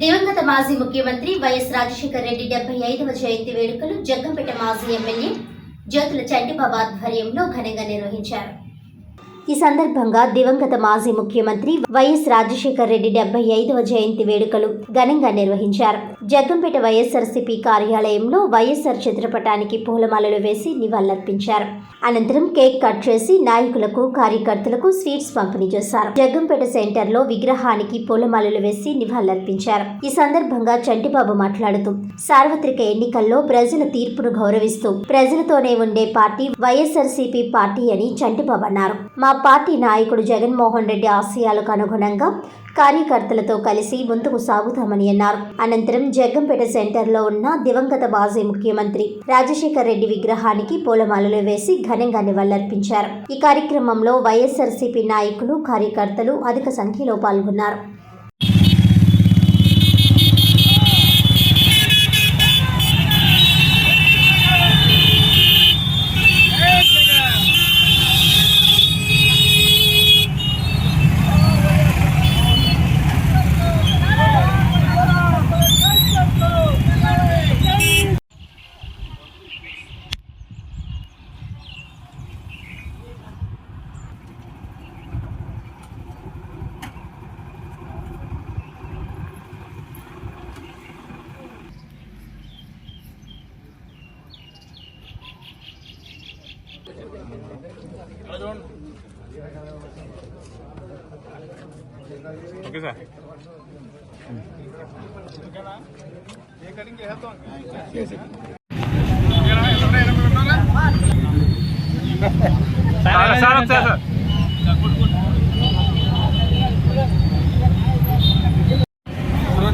దివంగత మాజీ ముఖ్యమంత్రి వైఎస్ రాజశేఖర రెడ్డి డెబ్బై ఐదవ జయంతి వేడుకలు జగ్గంపేట మాజీ ఎమ్మెల్యే జ్యోతుల చంటిబాబు ఆధ్వర్యంలో ఘనంగా నిర్వహించారు. ఈ సందర్భంగా దివంగత మాజీ ముఖ్యమంత్రి వైఎస్ రాజశేఖర రెడ్డి డెబ్బై ఐదవ జయంతి వేడుకలు ఘనంగా నిర్వహించారు. జగ్గంపేట వైఎస్ఆర్సీపీ కార్యాలయంలో వైఎస్ఆర్ చిత్రపటానికి పూలమాలలు వేసి నివాళులర్పించారు. అనంతరం కేక్ కట్ చేసి నాయకులకు కార్యకర్తలకు స్వీట్స్ పంపిణీ చేశారు. జగ్గంపేట సెంటర్లో విగ్రహానికి పూలమాలలు వేసి నివాళులర్పించారు. ఈ సందర్భంగా చంటిబాబు మాట్లాడుతూ సార్వత్రిక ఎన్నికల్లో ప్రజల తీర్పును గౌరవిస్తూ ప్రజలతోనే ఉండే పార్టీ వైఎస్ఆర్సీపీ పార్టీ అని చంటిబాబు అన్నారు. మా పార్టీ నాయకుడు జగన్మోహన్ రెడ్డి ఆశయాలకు అనుగుణంగా కార్యకర్తలతో కలిసి ముందుకు సాగుతామని అన్నారు. అనంతరం జగ్గంపేట సెంటర్లో ఉన్న దివంగత మాజీ ముఖ్యమంత్రి రాజశేఖర్ రెడ్డి విగ్రహానికి పూలమాలలు వేసి ఘనంగా నివాళులర్పించారు. ఈ కార్యక్రమంలో వైఎస్ఆర్సీపీ నాయకులు కార్యకర్తలు అధిక సంఖ్యలో పాల్గొన్నారు. Okay sir sir sir sir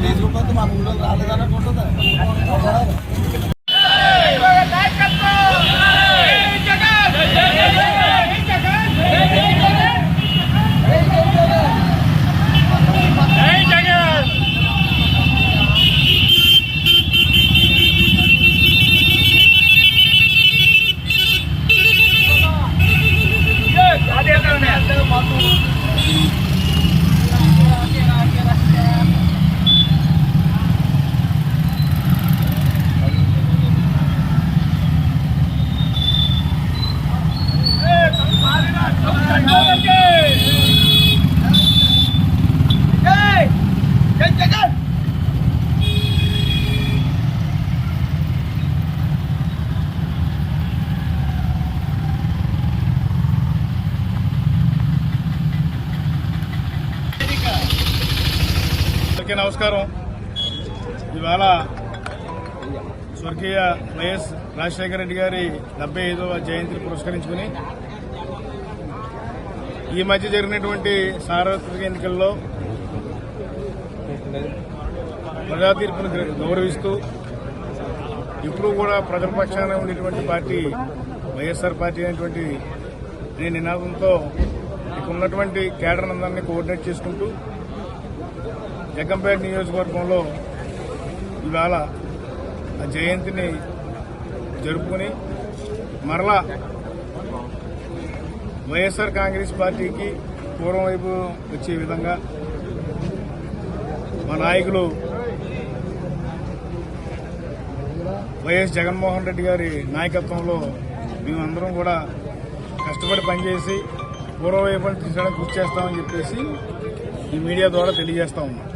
తీసుకుపోతే మా ఊళ్ళో రాలేదన్నట్టుంటుందా అందరికీ నమస్కారం. ఇవాళ స్వర్గీయ వైఎస్ రాజశేఖర రెడ్డి గారి డెబ్బై ఐదవ జయంతిని పురస్కరించుకుని ఈ మధ్య జరిగినటువంటి సార్వత్రిక ఎన్నికల్లో ప్రజా తీర్పును గౌరవిస్తూ ఇప్పుడు కూడా ప్రజల పక్షాన ఉండేటువంటి పార్టీ వైఎస్ఆర్ పార్టీ అనేటువంటి నేను నినాదంతో ఇక్కడ ఉన్నటువంటి కేడర్ అందరినీ కోఆర్డినేట్ చేసుకుంటూ జగ్గంపేట నియోజకవర్గంలో ఇవాళ ఆ జయంతిని జరుపుకుని మరలా వైఎస్ఆర్ కాంగ్రెస్ పార్టీకి పూర్వం వైపు వచ్చే విధంగా మా నాయకులు వైఎస్ జగన్మోహన్ రెడ్డి గారి నాయకత్వంలో మేమందరం కూడా కష్టపడి పనిచేసి పూర్వవైపు తీసుకోవడానికి కృషి చేస్తామని చెప్పేసి ఈ మీడియా ద్వారా తెలియజేస్తా ఉన్నాం.